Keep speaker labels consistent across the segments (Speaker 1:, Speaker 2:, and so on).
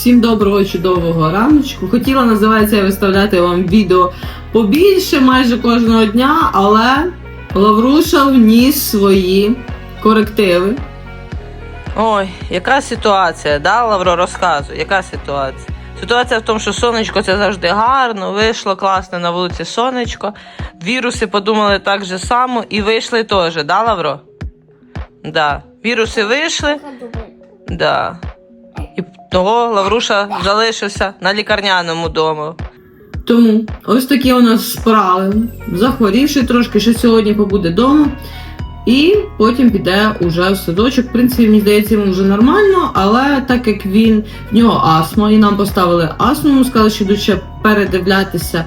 Speaker 1: Всім доброго чудового раночку. Хотіла називається я виставляти вам відео побільше майже кожного дня, але Лавруша вніс свої корективи.
Speaker 2: Ой, яка ситуація, да, Лавро, розказуй, яка ситуація? Ситуація в тому, що сонечко це завжди гарно, вийшло класно на вулиці сонечко. Віруси подумали так же само і вийшли теж, да, Лавро? Да. Віруси вийшли, да. І того Лавруша залишився на лікарняному дому.
Speaker 1: Тому ось такі у нас справи. Захворівши трошки, ще сьогодні побуде вдома. І потім піде уже в садочок. В принципі, мені здається, йому вже нормально, але так як він в нього астма, і нам поставили астму, йому сказали, що йдуть ще передивлятися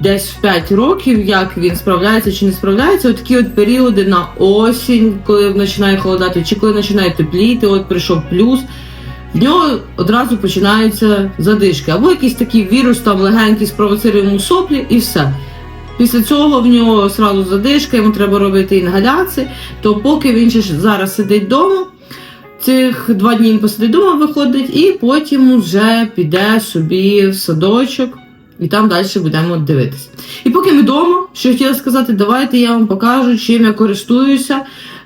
Speaker 1: десь в 5 років, як він справляється чи не справляється. От такі от періоди на осінь, коли починає холодати, чи коли починає тепліти, от прийшов плюс. В нього одразу починаються задишки. Або якийсь такий вірус там легенький спровоцирує йому соплі і все. Після цього в нього одразу задишка, йому треба робити інгаляції. То поки він ще зараз сидить вдома, цих два дні він посидить вдома, виходить, і потім вже піде собі в садочок, і там далі будемо дивитися. І поки ми вдома, що хотіла сказати, давайте я вам покажу, чим я користуюся.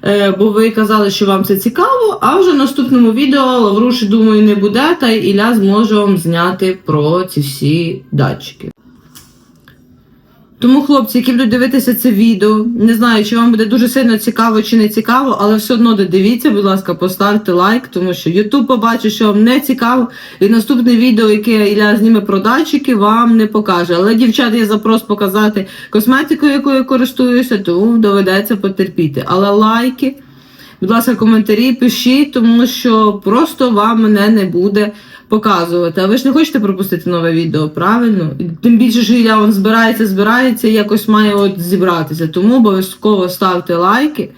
Speaker 1: Е, Бо ви казали, що вам це цікаво, а вже в наступному відео Лавруші, думаю, не буде, та Ілля зможе вам зняти про ці всі датчики. Тому, хлопці, які будуть дивитися це відео, не знаю, чи вам буде дуже сильно цікаво чи не цікаво, але все одно додивіться, будь ласка, поставте лайк, тому що YouTube побачить, що вам не цікаво, і наступне відео, яке Ілля зніме про датчики, вам не покаже. Але дівчат є запрос показати косметику, якою користуюся, тому доведеться потерпіти. Але лайки. Будь ласка, коментарі пишіть, тому що просто вам мене не буде показувати. А ви ж не хочете пропустити нове відео, правильно? Тим більше, що Ілля он збирається, збирається і якось має от зібратися. Тому обов'язково ставте лайки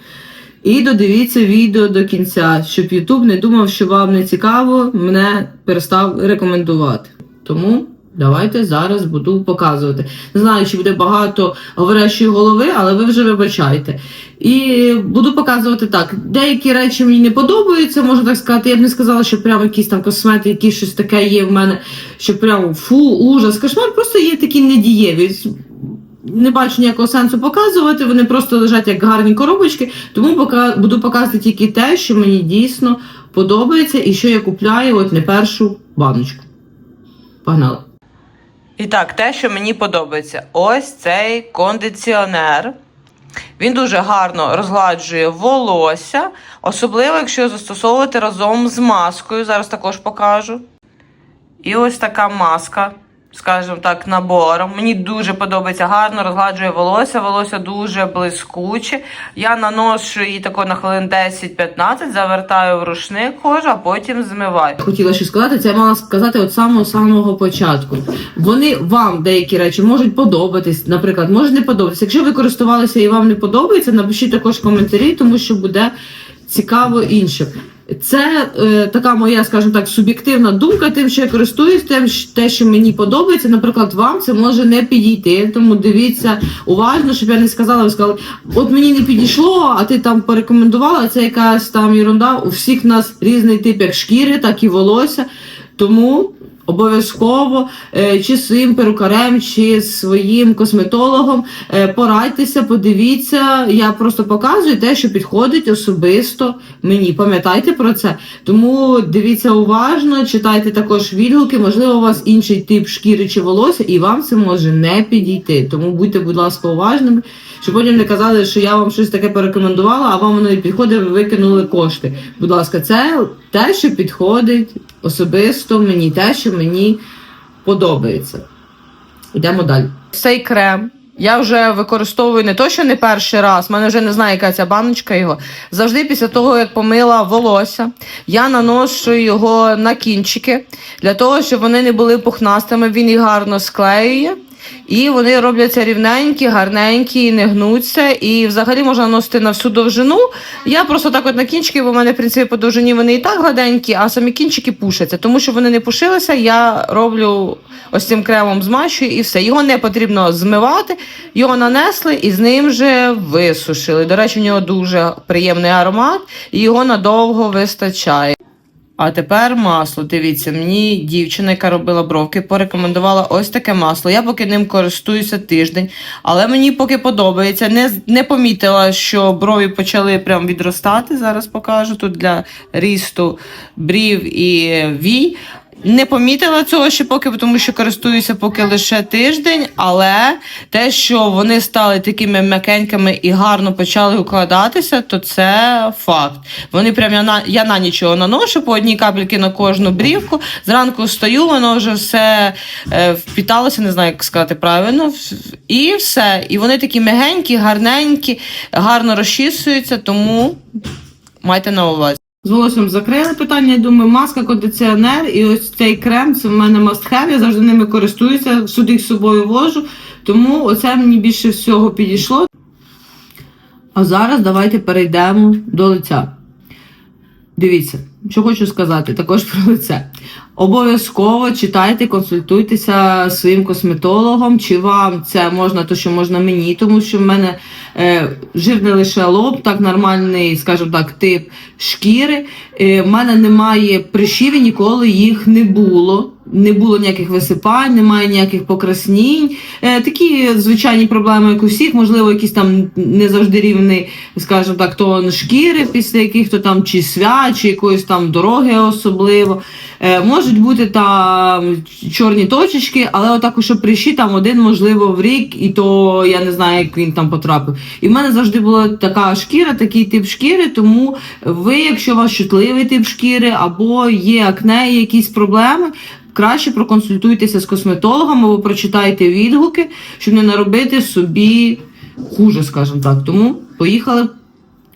Speaker 1: і додивіться відео до кінця, щоб Ютуб не думав, що вам не цікаво, мене перестав рекомендувати. Тому. Давайте зараз буду показувати. Не знаю, чи буде багато говорящої голови, але ви вже вибачайте. І буду показувати так. Деякі речі мені не подобаються, можна так сказати. Я б не сказала, що прямо якісь там косметики, якісь щось таке є в мене, що прямо фу, ужас, кошмар. Просто є такі недієві. Не бачу ніякого сенсу показувати, вони просто лежать як гарні коробочки, тому буду показувати тільки те, що мені дійсно подобається і що я купляю от не першу баночку. Погнали!
Speaker 2: І так, те, що мені подобається, ось цей кондиціонер. Він дуже гарно розгладжує волосся, особливо, якщо застосовувати разом з маскою. Зараз також покажу. І ось така маска, скажімо так, набором. Мені дуже подобається, гарно розгладжує волосся, волосся дуже блискуче. Я наношу її тако на хвилин 10-15, завертаю в рушник кожу, а потім змиваю.
Speaker 1: хотіла ще сказати, це я мала сказати от самого самого початку. Вони вам деякі речі можуть подобатись, наприклад, можуть не подобатися. Якщо ви користувалися і вам не подобається, напишіть також коментарі, тому що буде цікаво іншим. Це е, така моя, скажімо так, суб'єктивна думка, тим, що я користуюсь, тим, те, що мені подобається. Наприклад, вам це може не підійти. Тому дивіться уважно, щоб я не сказала, ви сказали, от мені не підійшло, а ти там порекомендувала, це якась там ерунда. У всіх нас різний тип як шкіри, так і волосся. Тому обов'язково е, чи своїм перукарем, чи своїм косметологом е, порадьтеся, подивіться. Я просто показую те, що підходить особисто мені. Пам'ятайте про це. Тому дивіться уважно, читайте також відгуки. Можливо, у вас інший тип шкіри чи волосся, і вам це може не підійти. Тому будьте, будь ласка, уважними, щоб потім не казали, що я вам щось таке порекомендувала, а вам воно не підходить, ви викинули кошти. Будь ласка, це те, що підходить особисто мені, те, що мені подобається. Йдемо далі. Цей крем. Я вже використовую не то, що не перший раз, в мене вже не знаю, яка ця баночка його. Завжди після того, як помила волосся, я наношу його на кінчики для того, щоб вони не були пухнастими. Він їх гарно склеює. І вони робляться рівненькі, гарненькі, не гнуться. І взагалі можна носити на всю довжину. Я просто так от на кінчики, бо в мене, в принципі, по довжині вони і так гладенькі, а самі кінчики пушаться. Тому що вони не пушилися, я роблю ось цим кремом змащую і все. Його не потрібно змивати, його нанесли і з ним же висушили. До речі, у нього дуже приємний аромат, і його надовго вистачає.
Speaker 2: А тепер масло. Дивіться, мені дівчина, яка робила бровки, порекомендувала ось таке масло. Я поки ним користуюся тиждень, але мені поки подобається. Не, не помітила, що брові почали прям відростати. Зараз покажу тут для рісту брів і вій. Не помітила цього ще поки, тому що користуюся поки лише тиждень, але те, що вони стали такими м'якенькими і гарно почали укладатися, то це факт. Вони прям я на, я на нічого наношу по одній капельки на кожну брівку. Зранку стою, воно вже все е, впіталося, не знаю, як сказати правильно. І все. І вони такі м'ягенькі, гарненькі, гарно розчісуються, тому майте на увазі.
Speaker 1: З волоссям закрили питання. Я думаю, маска, кондиціонер і ось цей крем це в мене must have, Я завжди ними користуюся, сюди з собою вожу. Тому оце мені більше всього підійшло. А зараз давайте перейдемо до лиця. Дивіться, що хочу сказати також про лице. Обов'язково читайте, консультуйтеся зі своїм косметологом, чи вам це можна, то що можна мені, тому що в мене е, жир лише лоб, так нормальний, скажімо так, тип шкіри. Е, в мене немає прищів і ніколи їх не було. Не було ніяких висипань, немає ніяких покраснінь. Е, такі звичайні проблеми, як у всіх, можливо, якісь там не завжди рівний, скажімо так, тон шкіри, після яких то там чи свят, чи якоїсь там дороги особливо. Е, можуть бути там чорні точечки, але отак, що прищі там один, можливо, в рік, і то я не знаю, як він там потрапив. І в мене завжди була така шкіра, такий тип шкіри, тому ви, якщо у вас чутливий тип шкіри, або є акне, якісь проблеми. Краще проконсультуйтеся з косметологом або прочитайте відгуки, щоб не наробити собі хуже, скажімо так. Тому поїхали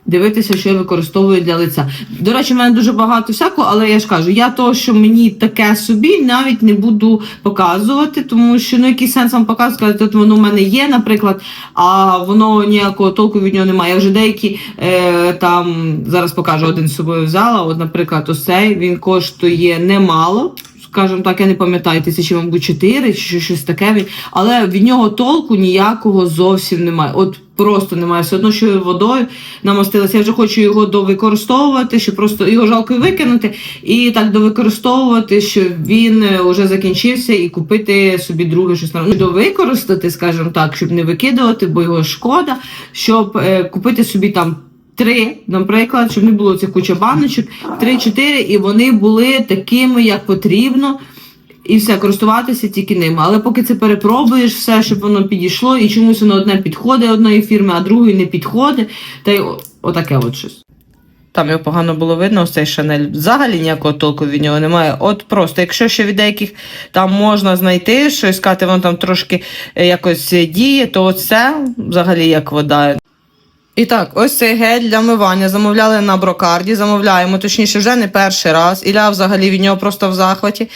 Speaker 1: дивитися, що я використовую для лиця. До речі, в мене дуже багато всякого, але я ж кажу, я то, що мені таке собі, навіть не буду показувати, тому що ну який сенс вам показувати, от воно в мене є, наприклад, а воно ніякого толку від нього немає. Я вже деякі е, там зараз покажу один з собою взяла. От, наприклад, ось цей він коштує немало. Скажімо так, я не пам'ятаю, тисячі, мабуть, чотири чи щось таке. Він, але від нього толку ніякого зовсім немає. От просто немає. Все одно, що водою намастилася. Я вже хочу його довикористовувати, що просто його жалко викинути, і так довикористовувати, що він е, вже закінчився, і купити собі друге щось нормальне. Довикористати, скажімо так, щоб не викидувати, бо його шкода, щоб е, купити собі там. Три, наприклад, щоб не було цих куча баночок, три-чотири, і вони були такими, як потрібно, і все, користуватися тільки ними. Але поки це перепробуєш, все, щоб воно підійшло, і чомусь воно одне підходить одної фірми, а другої не підходить. Та й отаке от щось.
Speaker 2: Там його погано було видно, ось цей Шанель. Взагалі ніякого толку від нього немає. От просто, якщо ще від деяких там можна знайти щось, сказати, воно там трошки е, якось е, діє, то це взагалі як вода. І так, ось цей гель для мивання замовляли на брокарді, замовляємо, точніше, вже не перший раз. Іля взагалі від нього просто в захваті.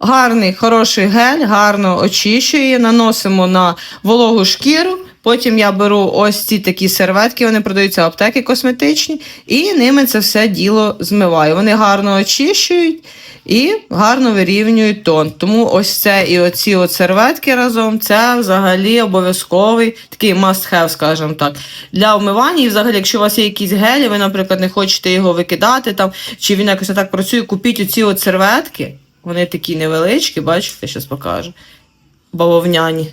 Speaker 2: Гарний, хороший гель, гарно очищує, наносимо на вологу шкіру. Потім я беру ось ці такі серветки, вони продаються в аптеки косметичні, і ними це все діло змиваю. Вони гарно очищують і гарно вирівнюють тон. Тому ось це і оці от серветки разом це взагалі обов'язковий такий must have, скажімо так, для вмивання. І взагалі, якщо у вас є якісь гелі, ви, наприклад, не хочете його викидати там, чи він якось так працює, купіть оці от серветки. Вони такі невеличкі, бачите, зараз покажу. Бавовняні.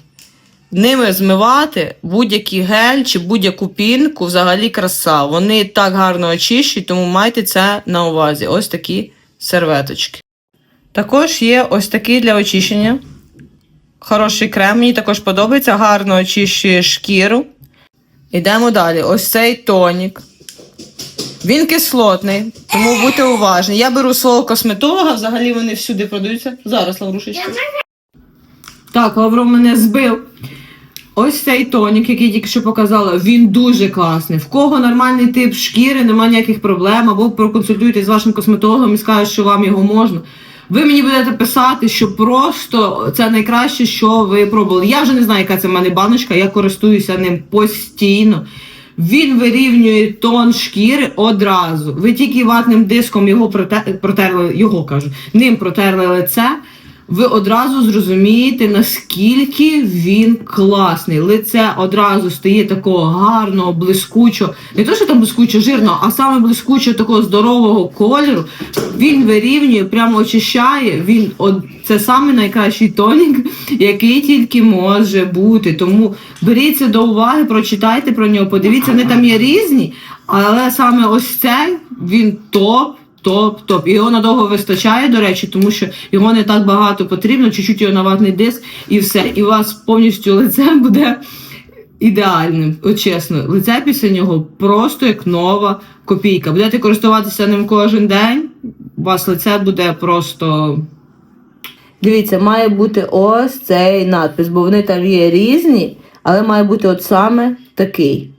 Speaker 2: Ними змивати будь-який гель чи будь-яку пінку взагалі краса. Вони так гарно очищують, тому майте це на увазі. Ось такі серветочки. Також є ось такий для очищення. Хороший крем, мені також подобається, гарно очищує шкіру. Йдемо далі. Ось цей тонік. Він кислотний, тому будьте уважні. Я беру свого косметолога, взагалі вони всюди продаються. Зараз, Лаврушечка.
Speaker 1: Так, Лавро мене збив. Ось цей тонік, який тільки що показала, він дуже класний. В кого нормальний тип шкіри, немає ніяких проблем, або проконсультуйтесь з вашим косметологом і скажете, що вам його можна. Ви мені будете писати, що просто це найкраще, що ви пробували. Я вже не знаю, яка це в мене баночка, я користуюся ним постійно. Він вирівнює тон шкіри одразу. Ви тільки ватним диском його протерли, його кажу, ним протерли лице. Ви одразу зрозумієте, наскільки він класний. Лице одразу стає такого гарного, блискучого, не то, що там блискучо жирного, а саме блискучого такого здорового кольору. Він вирівнює, прямо очищає. Він це саме найкращий тонік, який тільки може бути. Тому беріть це до уваги, прочитайте про нього, подивіться, вони там є різні, але саме ось цей він топ. Топ, топ. Його надовго вистачає, до речі, тому що його не так багато потрібно, чуть-чуть його на ватний диск і все. І у вас повністю лице буде ідеальним. От чесно, лице після нього просто як нова копійка. Будете користуватися ним кожен день, у вас лице буде просто.
Speaker 3: Дивіться, має бути ось цей надпис, бо вони там є різні, але має бути от саме такий.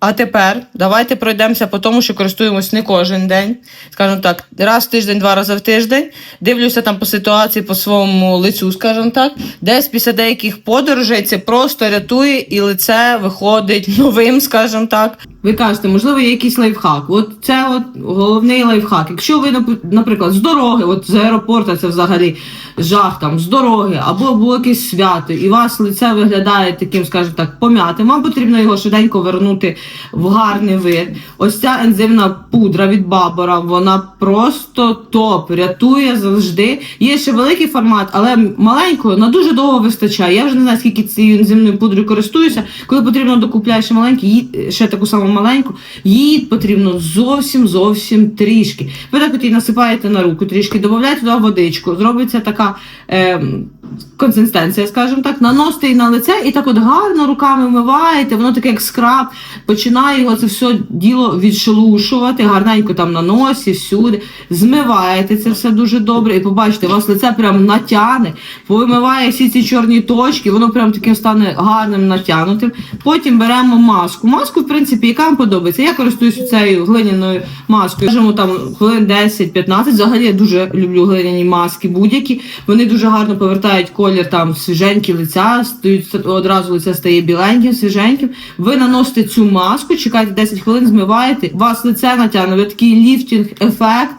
Speaker 2: А тепер давайте пройдемося по тому, що користуємось не кожен день. Скажімо так, раз в тиждень, два рази в тиждень. Дивлюся там по ситуації, по своєму лицю, скажімо так. Десь після деяких подорожей це просто рятує і лице виходить новим, скажімо так.
Speaker 1: Ви кажете, можливо, є якийсь лайфхак. От це от головний лайфхак. Якщо ви, наприклад, з дороги, от з аеропорту це взагалі жах там, з дороги, або було якесь свято, і вас лице виглядає таким, скажімо так, пом'ятим, вам потрібно його швиденько вернути в гарний вид. Ось ця ензимна пудра від Бабора, вона просто топ, рятує завжди. Є ще великий формат, але маленького на дуже довго вистачає. Я вже не знаю, скільки цією ензимною пудрою користуюся. Коли потрібно докупляєш ще маленький, ще таку саму маленьку, їй потрібно зовсім зовсім трішки. Ви так от її насипаєте на руку трішки, додаєте туди водичку, зробиться така е, консистенція, скажімо так, наносите її на лице і так от гарно руками вмиваєте, воно таке як скраб, починає його це все діло відшелушувати, гарненько там на носі, всюди, змиваєте це все дуже добре, і побачите, у вас лице прям натягне, повимиває всі ці чорні точки, воно прям таким стане гарним натягнутим. Потім беремо маску. Маску, в принципі, яка вам подобається. Я користуюся цією глиняною маскою. Скажімо, там хвилин 10-15. Взагалі я дуже люблю глиняні маски будь-які. Вони дуже гарно повертають колір там свіженькі лиця, стають одразу лице стає біленьким, свіженьким. Ви наносите цю маску, чекаєте 10 хвилин, змиваєте, у вас лице натягне, ви такий ліфтінг ефект.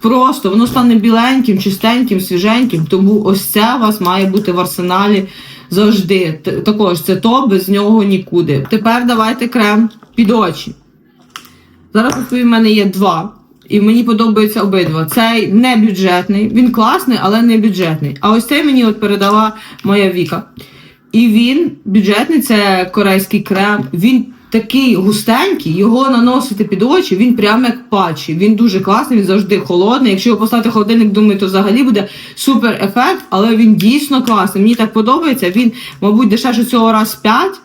Speaker 1: Просто воно стане біленьким, чистеньким, свіженьким. Тому ось це у вас має бути в арсеналі завжди. Також це топ, без нього нікуди. Тепер давайте крем під очі. Зараз в мене є два. І мені подобаються обидва. Цей не бюджетний, він класний, але не бюджетний. А ось цей мені от передала моя Віка. І він бюджетний, це корейський крем. Він такий густенький, його наносити під очі, він прямо як патчі. Він дуже класний, він завжди холодний. Якщо його поставити в холодильник, думаю, то взагалі буде супер ефект, але він дійсно класний. Мені так подобається. Він, мабуть, дешевше цього раз 5.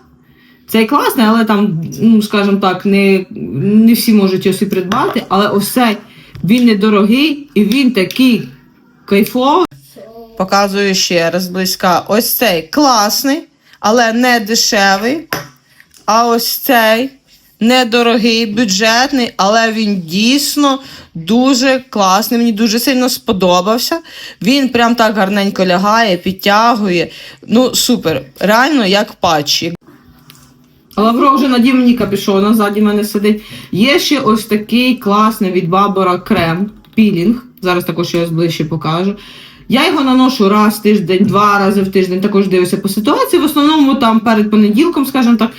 Speaker 1: Цей класний, але там, ну скажімо так, не, не всі можуть його собі придбати, але цей він недорогий і він такий кайфовий.
Speaker 2: Показую ще раз близька. Ось цей класний, але не дешевий. А ось цей недорогий, бюджетний, але він дійсно дуже класний. Мені дуже сильно сподобався. Він прям так гарненько лягає, підтягує. Ну, супер. Реально як патчі.
Speaker 1: Лавро вже надів мені капюшона, ззаді мене сидить. Є ще ось такий класний від Бабора крем, пілінг. Зараз також я ближче покажу. Я його наношу раз в тиждень, два рази в тиждень, також дивлюся по ситуації. В основному там перед понеділком, скажімо так,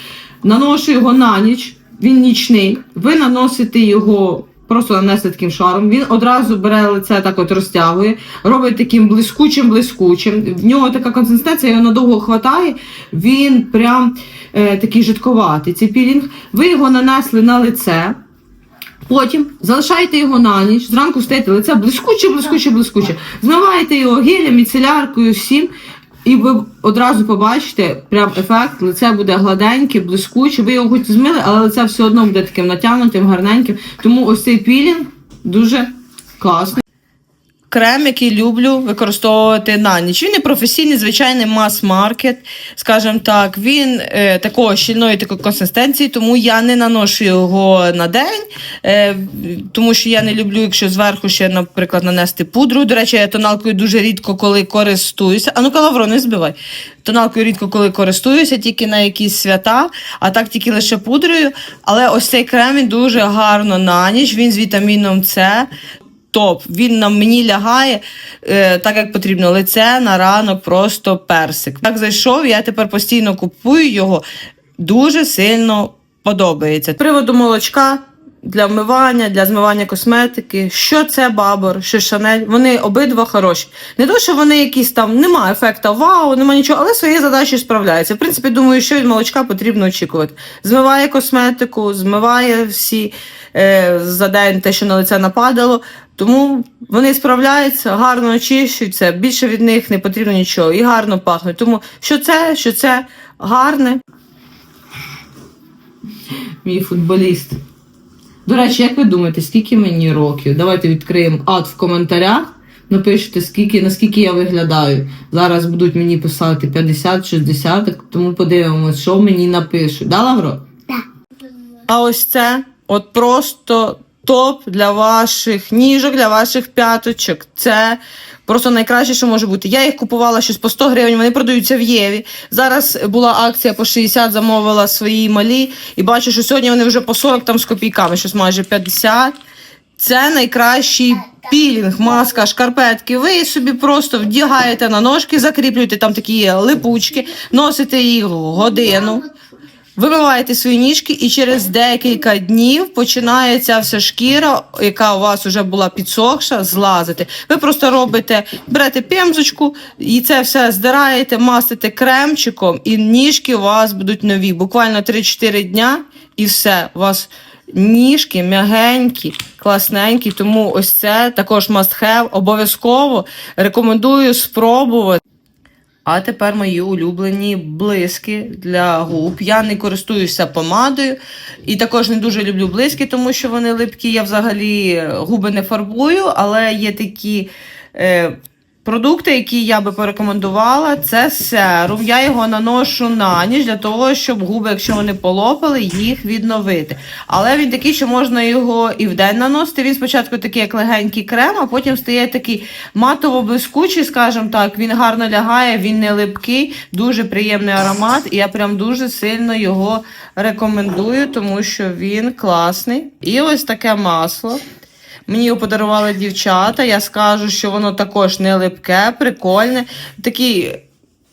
Speaker 1: наношу його на ніч, він нічний. Ви наносите його, просто нанесете таким шаром. Він одразу бере лице, так от розтягує, робить таким блискучим-блискучим. В нього така консистенція, його надовго хватає. Він прям е, такий жидковатий. Цей пілінг. Ви його нанесли на лице. Потім залишаєте його на ніч, зранку встаєте, лице блискуче, блискуче, блискуче. Змиваєте його гелем, міцеляркою, всім. І ви одразу побачите прям ефект, лице буде гладеньке, блискуче. Ви його хоч змили, але лице все одно буде таким натягнутим, гарненьким. Тому ось цей пілінг дуже класний.
Speaker 2: Крем, який люблю використовувати на ніч. Він не професійний, звичайний мас-маркет, скажімо так. Він е, такого щільної такої консистенції, тому я не наношу його на день, е, тому що я не люблю, якщо зверху ще, наприклад, нанести пудру. До речі, я тоналкою дуже рідко коли користуюся. А ну-ка, Лавро, не збивай. Тоналкою рідко коли користуюся, тільки на якісь свята, а так тільки лише пудрою. Але ось цей крем він дуже гарно на ніч, він з вітаміном С. топ. Він на мені лягає е, так, як потрібно. Лице на ранок просто персик. Так зайшов, я тепер постійно купую його. Дуже сильно подобається. Приводу молочка. Для вмивання, для змивання косметики, що це бабор, що шанель, вони обидва хороші. Не то, що вони якісь там, немає ефекту вау, немає нічого, але свої задачі справляються. В принципі, думаю, що від молочка потрібно очікувати. Змиває косметику, змиває всі за день те, що на лице нападало. Тому вони справляються, гарно очищуються, більше від них не потрібно нічого і гарно пахнуть. Тому що це, що це гарне.
Speaker 1: Мій футболіст. До речі, як ви думаєте, скільки мені років? Давайте відкриємо ад в коментарях. Напишіть, скільки, наскільки я виглядаю. Зараз будуть мені писати 50-60, тому подивимося, що мені напишуть. Да, Лавро?
Speaker 2: А ось це от просто топ для ваших ніжок, для ваших п'яточок. Це просто найкраще, що може бути. Я їх купувала щось по 100 гривень, вони продаються в Єві. Зараз була акція по 60, замовила свої малі, і бачу, що сьогодні вони вже по 40 там з копійками, щось майже 50. Це найкращий пілінг, маска, шкарпетки. Ви собі просто вдягаєте на ножки, закріплюєте там такі липучки, носите їх годину. Вимиваєте свої ніжки, і через декілька днів починає ця вся шкіра, яка у вас вже була підсохша, злазити. Ви просто робите, берете пемзочку і це все здираєте, мастите кремчиком, і ніжки у вас будуть нові. Буквально 3-4 дня, і все. У вас ніжки м'ягенькі, класненькі. Тому ось це також must have. Обов'язково рекомендую спробувати. А тепер мої улюблені блиски для губ. Я не користуюся помадою і також не дуже люблю блиски, тому що вони липкі. Я взагалі губи не фарбую, але є такі е, продукти, які я би порекомендувала. Це серум. Я його наношу на ніч для того, щоб губи, якщо вони полопали, їх відновити. Але він такий, що можна його і вдень наносити. Він спочатку такий, як легенький крем, а потім стає такий матово-блискучий, скажімо так. Він гарно лягає, він не липкий, дуже приємний аромат. І я прям дуже сильно його рекомендую, тому що він класний. І ось таке масло. Мені його подарували дівчата. Я скажу, що воно також не липке, прикольне. Такий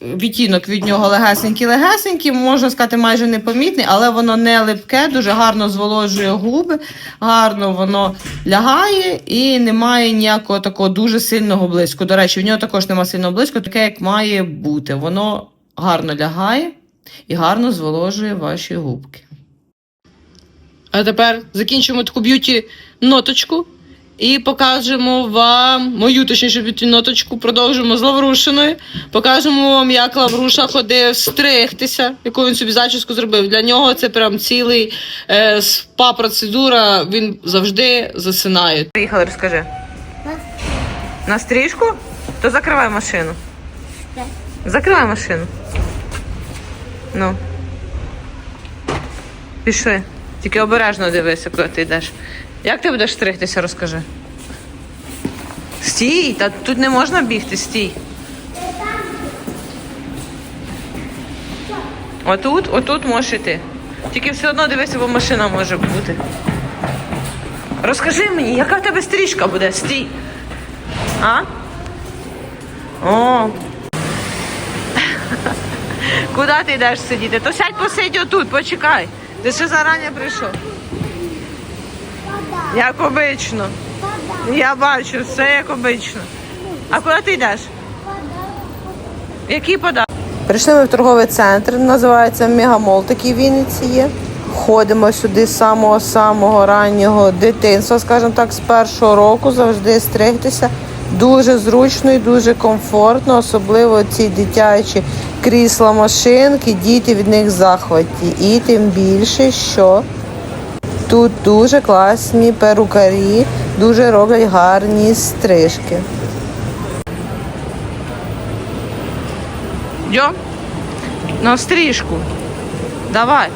Speaker 2: відтінок від нього легесенький-легесенький, можна сказати, майже непомітний, але воно не липке, дуже гарно зволожує губи, гарно воно лягає і немає ніякого такого дуже сильного блиску. До речі, в нього також немає сильного блиску, таке, як має бути. Воно гарно лягає і гарно зволожує ваші губки. А тепер закінчимо таку б'юті ноточку і покажемо вам мою точніше б'юті. Продовжимо з Лаврушиною. Покажемо вам, як Лавруша ходив стригтися, яку він собі зачіску зробив. Для нього це прям цілий е, спа-процедура. Він завжди засинає. Приїхали, розкажи. На стрижку? То закривай машину. Закривай машину. Ну. Пішли. Тільки обережно дивися, куди ти йдеш. Як ти будеш стригтися, розкажи. Стій, та тут не можна бігти, стій. Отут, отут можеш іти. Тільки все одно дивися, бо машина може бути. Розкажи мені, яка в тебе стрічка буде? Стій. А? О. Куди ти йдеш сидіти? То сядь посидь отут, почекай. Ти ще зарані прийшов. Як обично. Я бачу, все як обично. А куди ти йдеш? Який подарок? Прийшли ми в торговий центр, називається Мегамол, такий в Вінниці є. Ходимо сюди з самого-самого раннього дитинства, скажімо так, з першого року завжди стригтися. Дуже зручно і дуже комфортно, особливо ці дитячі крісла машинки, діти від них захваті. І тим більше, що тут дуже класні перукарі, дуже роблять гарні стрижки. Йо, на стрижку. Давай.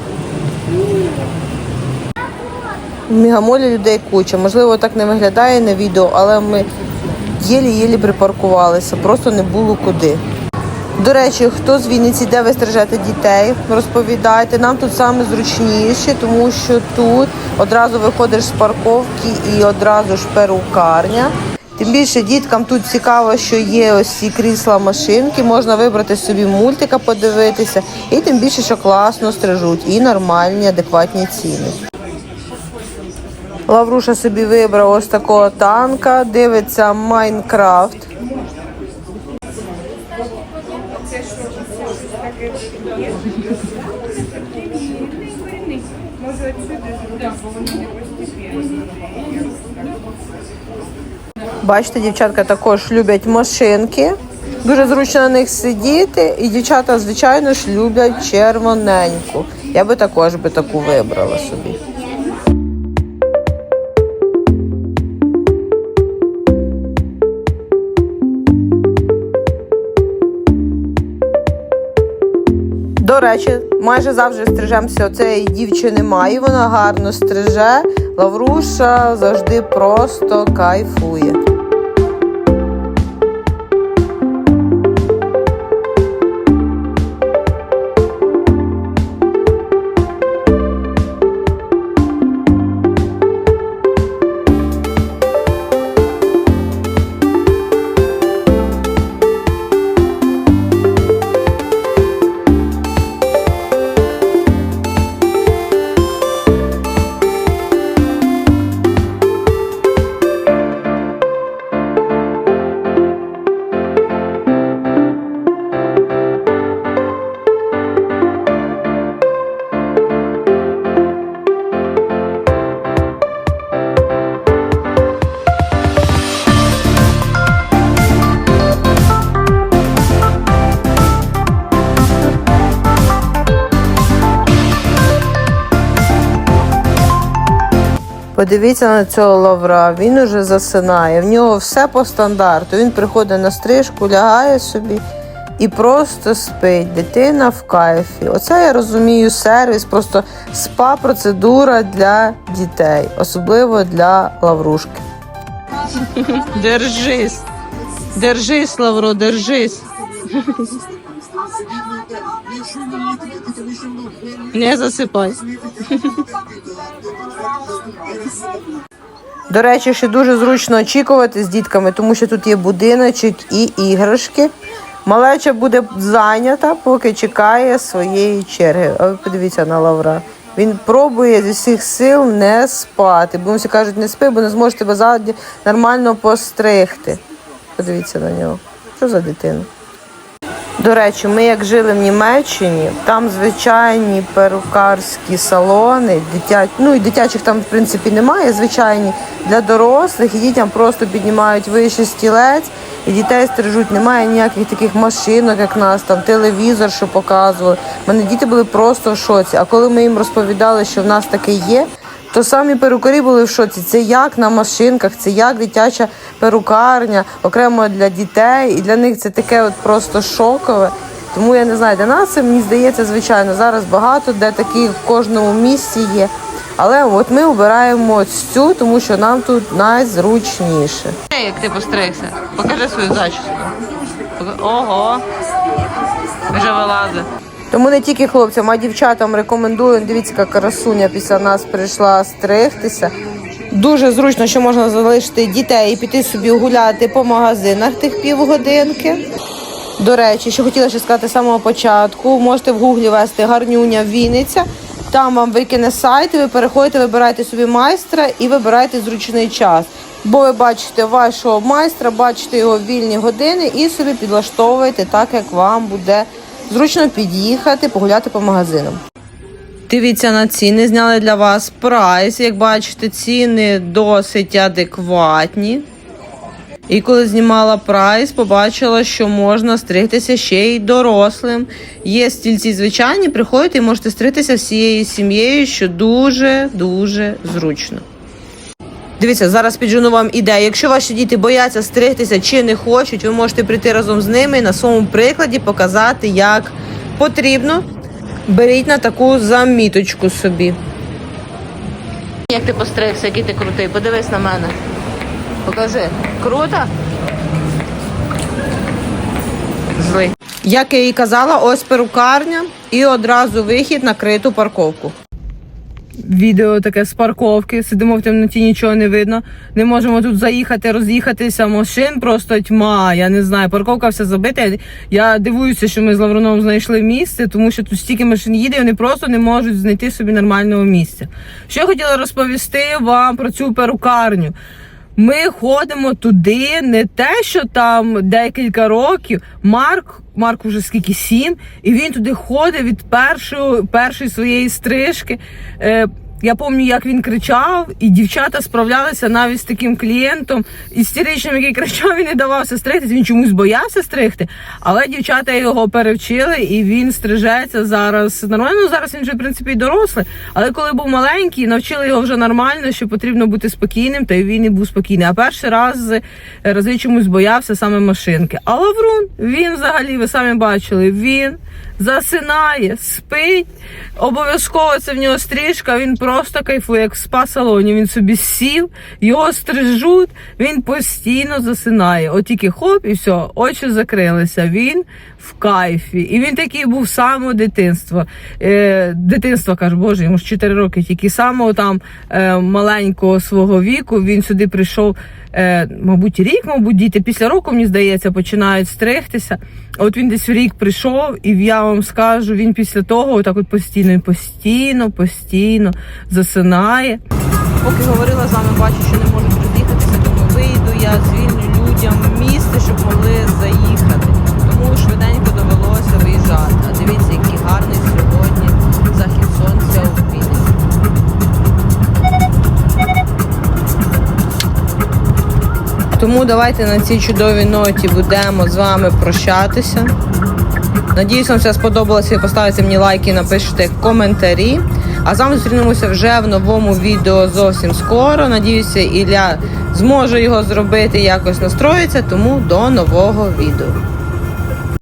Speaker 2: В Мігамолі людей куча. Можливо, так не виглядає на відео, але ми єлі-єлі припаркувалися, просто не було куди. До речі, хто з Вінниці, де ви стрижете дітей, розповідайте. Нам тут саме зручніше, тому що тут одразу виходиш з парковки і одразу ж перукарня.
Speaker 3: Тим більше діткам тут цікаво, що є ось ці крісла машинки, можна вибрати собі мультика, подивитися, і тим більше, що класно стрижуть, і нормальні, адекватні ціни. Лавруша собі вибрав ось такого танка, дивиться Майнкрафт. Бачите, дівчатка також люблять машинки. Дуже зручно на них сидіти. І дівчата, звичайно ж, люблять червоненьку. Я би також би таку вибрала собі. Речі, майже завжди стрижемося Цієї дівчини має, вона гарно стриже. Лавруша завжди просто кайфує. Подивіться на цього лавра, він уже засинає. В нього все по стандарту. Він приходить на стрижку, лягає собі і просто спить. Дитина в кайфі. Оце я розумію сервіс, просто спа-процедура для дітей, особливо для лаврушки.
Speaker 2: Держись. Держись, Лавро, держись. Не засипай.
Speaker 3: До речі, ще дуже зручно очікувати з дітками, тому що тут є будиночок і іграшки. Малеча буде зайнята, поки чекає своєї черги. А подивіться на Лавра. Він пробує зі всіх сил не спати. Бо всі кажуть, не спи, бо не зможеш тебе ззаді нормально постригти. Подивіться на нього. Що за дитина? До речі, ми як жили в Німеччині, там звичайні перукарські салони, дитячі, ну і дитячих там в принципі немає, звичайні для дорослих, і дітям просто піднімають вище стілець, і дітей стрижуть. Немає ніяких таких машинок, як нас, там телевізор, що показували. У мене діти були просто в шоці. А коли ми їм розповідали, що в нас таке є, то самі перукарі були в шоці. Це як на машинках, це як дитяча перукарня, окремо для дітей. І для них це таке от просто шокове. Тому я не знаю, для нас це мені здається, звичайно, зараз багато де такі в кожному місці є. Але от ми обираємо цю, тому що нам тут найзручніше.
Speaker 2: Як ти постригся? Покажи свою зачіску. Ого. Вже вилазить.
Speaker 3: Тому не тільки хлопцям, а дівчатам рекомендую. Дивіться, яка красуня після нас прийшла стригтися. Дуже зручно, що можна залишити дітей і піти собі гуляти по магазинах тих півгодинки. До речі, що хотіла ще сказати з самого початку, можете в гуглі вести гарнюня Вінниця. Там вам викине сайт, ви переходите, вибираєте собі майстра і вибираєте зручний час. Бо ви бачите вашого майстра, бачите його вільні години і собі підлаштовуєте так, як вам буде зручно під'їхати, погуляти по магазинам. Дивіться на ціни, зняли для вас прайс. Як бачите, ціни досить адекватні. І коли знімала прайс, побачила, що можна стригтися ще й дорослим. Є стільці звичайні, приходите і можете стригтися всією сім'єю, що дуже-дуже зручно. Дивіться, зараз піджену вам ідею. Якщо ваші діти бояться стригтися чи не хочуть, ви можете прийти разом з ними і на своєму прикладі показати, як потрібно. Беріть на таку заміточку собі.
Speaker 2: Як ти постригся, який ти крутий, подивись на мене. Покажи. Круто? Злий.
Speaker 3: Як я і казала, ось перукарня і одразу вихід на криту парковку. Відео таке з парковки. Сидимо в темноті, нічого не видно. Не можемо тут заїхати, роз'їхатися. Машин просто тьма. Я не знаю. Парковка вся забита. Я дивуюся, що ми з Лавроном знайшли місце, тому що тут стільки машин їде, і вони просто не можуть знайти собі нормального місця. Що я хотіла розповісти вам про цю перукарню. Ми ходимо туди, не те, що там декілька років. Марк, Марк уже скільки сім, і він туди ходить від першої, першої своєї стрижки. Е, я пам'ятаю, як він кричав, і дівчата справлялися навіть з таким клієнтом істеричним, який кричав і не давався стригтися. Він чомусь боявся стригти, але дівчата його перевчили, і він стрижеться зараз нормально. Ну, зараз він вже в принципі дорослий. Але коли був маленький, навчили його вже нормально, що потрібно бути спокійним, та й він і був спокійний. А перший раз рази чомусь боявся саме машинки. А Лаврун, він взагалі, ви самі бачили, він засинає, спить. Обов'язково це в нього стрижка. Він просто кайфує, як в спа-салоні. Він собі сів, його стрижуть, він постійно засинає. От тільки хоп, і все, очі закрилися. Він в кайфі. І він такий був з самого дитинства. Е, дитинства каже, боже, йому ж 4 роки, тільки самого там е, маленького свого віку він сюди прийшов. Е, мабуть, рік, мабуть, діти після року, мені здається, починають стригтися. От він десь в рік прийшов, і я вам скажу, він після того отак от постійно, постійно, постійно засинає. Поки говорила з вами, бачу, що не можуть роз'їхатися, тому вийду, я звільню людям місце, щоб могли заїхати. Тому давайте на цій чудовій ноті будемо з вами прощатися. Надіюсь, вам все сподобалося. Ви поставите мені лайки, напишете коментарі. А з вами зустрінемося вже в новому відео зовсім скоро. Надіюся, Ілля зможе його зробити, якось настроїться. Тому до нового відео.